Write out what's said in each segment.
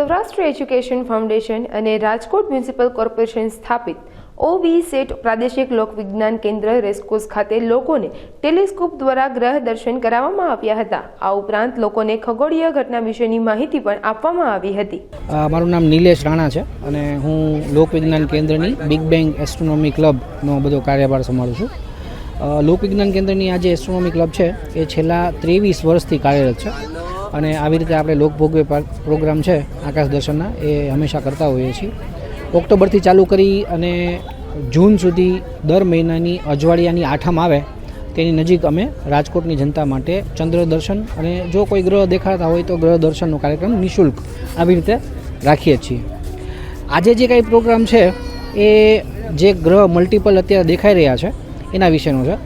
Saurashtra education foundation અને Rajkot municipal corporation સ્થાપિત OB set પ્રાદેશિક લોકવિજ્ઞાન કેન્દ્ર રેસકોર્સ ખાતે લોકોને ટેલિસ્કોપ દ્વારા ગ્રહ દર્શન કરાવવામાં આવ્યા હતા. આ ઉપરાંત લોકોને ખગોળીય ઘટના વિશેની માહિતી પણ આપવામાં આવી હતી. મારું નામ નિલેશ રાણા છે અને હું લોકવિજ્ઞાન કેન્દ્રની બિગ બેંગ એસ્ટ્રોનોમી ક્લબનો બધો કાર્યભાર સંભાળું છું. લોકવિજ્ઞાન કેન્દ્રની આ જે એસ્ટ્રોનોમી ક્લબ છે, એ છેલ્લા ત્રેવીસ વર્ષથી કાર્યરત છે. અને આવી રીતે આપણે લોકભોગવે પ્રોગ્રામ છે, આકાશ દર્શનના, એ હંમેશા કરતા હોઈએ છીએ. ઓક્ટોબરથી ચાલુ કરી અને જૂન સુધી દર મહિનાની અજવાળિયાની આઠમ આવે, તેની નજીક અમે રાજકોટની જનતા માટે ચંદ્ર દર્શન અને જો કોઈ ગ્રહ દેખાતા હોય તો ગ્રહ દર્શનનો કાર્યક્રમ નિઃશુલ્ક આવી રીતે રાખીએ છીએ. આજે જે કાંઈ પ્રોગ્રામ છે, એ જે ગ્રહ મલ્ટિપલ અત્યારે દેખાઈ રહ્યા છે, એના વિશેનો છે.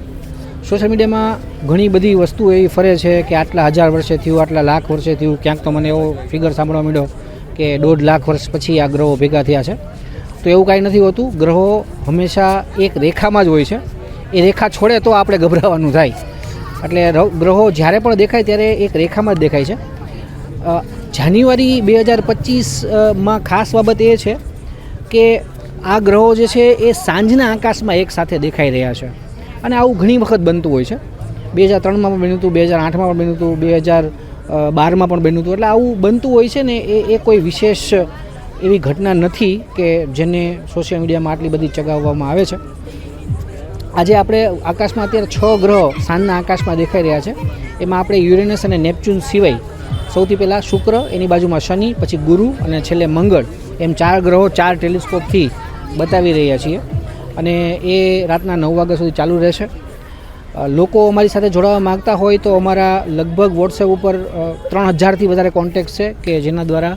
સોશિયલ મીડિયામાં ઘણી બધી વસ્તુ એવી ફરે છે કે આટલા હજાર વર્ષે થયું, આટલા લાખ વર્ષે થયું. ક્યાંક તો મને એવો ફિગર સાંભળવા મળ્યો કે દોઢ લાખ વર્ષ પછી આ ગ્રહો ભેગા થયા છે. તો એવું કાંઈ નથી હોતું. ગ્રહો હંમેશા એક રેખામાં જ હોય છે. એ રેખા છોડે તો આપણે ગભરાવાનું થાય. એટલે ગ્રહો જ્યારે પણ દેખાય ત્યારે એક રેખામાં જ દેખાય છે. જાન્યુઆરી બે હજાર પચીસમાં ખાસ બાબત એ છે કે આ ગ્રહો જે છે એ સાંજના આકાશમાં એક સાથે દેખાઈ રહ્યા છે. અને આવું ઘણી વખત બનતું હોય છે. બે હજાર ત્રણમાં પણ બન્યું હતું, બે હજાર આઠમાં પણ બન્યું હતું, બે હજાર બારમાં પણ બન્યું હતું. એટલે આવું બનતું હોય છે ને, એ એ કોઈ વિશેષ એવી ઘટના નથી કે જેને સોશિયલ મીડિયામાં આટલી બધી ચગાવવામાં આવે છે. આજે આપણે આકાશમાં અત્યારે છ ગ્રહ સાંજના આકાશમાં દેખાઈ રહ્યા છે. એમાં આપણે યુરેનસ અને નેપચ્યુન સિવાય સૌથી પહેલાં શુક્ર, એની બાજુમાં શનિ, પછી ગુરુ અને છેલ્લે મંગળ. એમ ચાર ગ્રહો ચાર ટેલિસ્કોપથી બતાવી રહ્યા છીએ. અને એ રાતના નવ વાગ્યા સુધી ચાલુ રહેશે. લોકો અમારી સાથે જોડાવા માગતા હોય તો અમારા લગભગ વોટ્સએપ ઉપર ત્રણ હજારથી વધારે કોન્ટેક્ટ છે કે જેના દ્વારા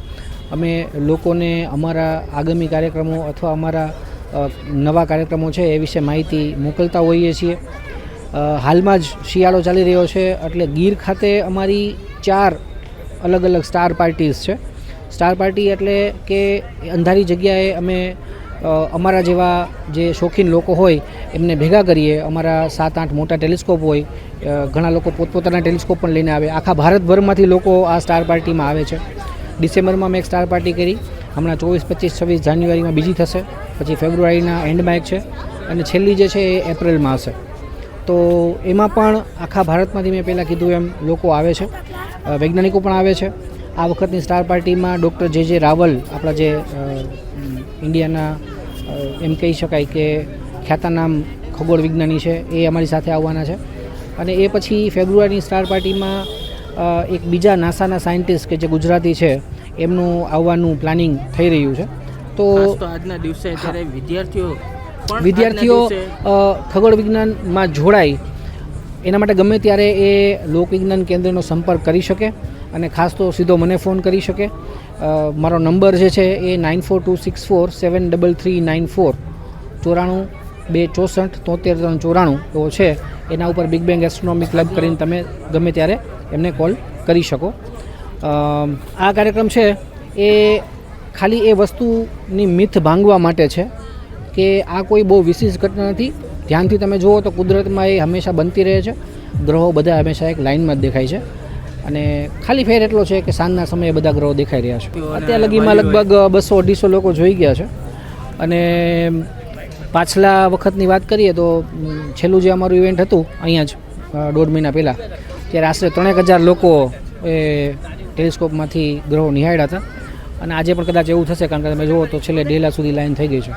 અમે લોકોને અમારા આગામી કાર્યક્રમો અથવા અમારા નવા કાર્યક્રમો છે એ વિશે માહિતી મોકલતા હોઈએ છીએ. હાલમાં જ શિયાળો ચાલી રહ્યો છે એટલે ગીર ખાતે અમારી ચાર અલગ અલગ સ્ટાર પાર્ટીઝ છે. સ્ટાર પાર્ટી એટલે કે અંધારી જગ્યાએ અમે અમારા જેવા જે શોખીન લોકો હોય, એમને ભેગા કરીએ. અમારા સાત આઠ મોટા ટેલિસ્કોપ હોય ઘણા લોકો પોતપોતાના ટેલિસ્કોપ પણ લઈને આવે. આખા ભારતભરમાંથી લોકો આ સ્ટાર પાર્ટીમાં આવે છે. ડિસેમ્બરમાં મેં એક સ્ટાર પાર્ટી કરી. હમણાં ચોવીસ, પચીસ, છવ્વીસ જાન્યુઆરીમાં બીજી થશે. પછી ફેબ્રુઆરીના એન્ડમાં એક છે અને છેલ્લી જે છે એ એપ્રિલમાં હશે. તો એમાં પણ આખા ભારતમાંથી મેં પહેલાં કીધું એમ લોકો આવે છે. વૈજ્ઞાનિકો પણ આવે છે. આ વખતની સ્ટાર પાર્ટીમાં ડૉક્ટર જે જે રાવલ આપણા જે ઇન્ડિયાના એમ કહી શકાય કે ખ્યાતનામ ખગોળ વિજ્ઞાની છે એ અમારી સાથે આવવાના છે. અને એ પછી ફેબ્રુઆરીની સ્ટાર પાર્ટીમાં એક બીજા નાસાના સાયન્ટિસ્ટ કે જે ગુજરાતી છે એમનું આવવાનું પ્લાનિંગ થઈ રહ્યું છે. તો આજના દિવસે જ્યારે વિદ્યાર્થીઓ વિદ્યાર્થીઓ ખગોળ વિજ્ઞાનમાં જોડાય એના માટે ગમે ત્યારે એ લોકવિજ્ઞાન કેન્દ્રનો સંપર્ક કરી શકે. અને ખાસ તો સીધો મને ફોન કરી શકે. મારો નંબર જે છે એ nine four two six four seven double three nine four ચોરાણું બે ચોસઠ તોતેર ત્રણ ચોરાણું એવો છે. એના ઉપર બિગ બેંગ એસ્ટ્રોનોમી ક્લબ કરીને તમે ગમે ત્યારે એમને કોલ કરી શકો. આ કાર્યક્રમ છે એ ખાલી એ વસ્તુની મિથ ભાંગવા માટે છે કે આ કોઈ બહુ વિશેષ ઘટના નથી. ધ્યાનથી તમે જુઓ તો કુદરતમાં એ હંમેશા બનતી રહે છે. ગ્રહો બધા હંમેશા એક લાઇનમાં જ દેખાય છે. અને ખાલી ફેર એટલો છે કે સાંજના સમયે બધા ગ્રહો દેખાઈ રહ્યા છે. અત્યાર લગીમાં લગભગ બસો અઢીસો લોકો જોઈ ગયા છે. અને પાછલા વખતની વાત કરીએ તો છેલ્લું જે અમારું ઇવેન્ટ હતું અહીંયા જ દોઢ મહિના પહેલાં ત્યારે આશરે ત્રણેક હજાર લોકો એ ટેલિસ્કોપમાંથી ગ્રહો નિહાળ્યા હતા. અને આજે પણ કદાચ એવું થશે કારણ કે તમે જુઓ તો છેલ્લે ડેલા સુધી લાઈન થઈ ગઈ છે.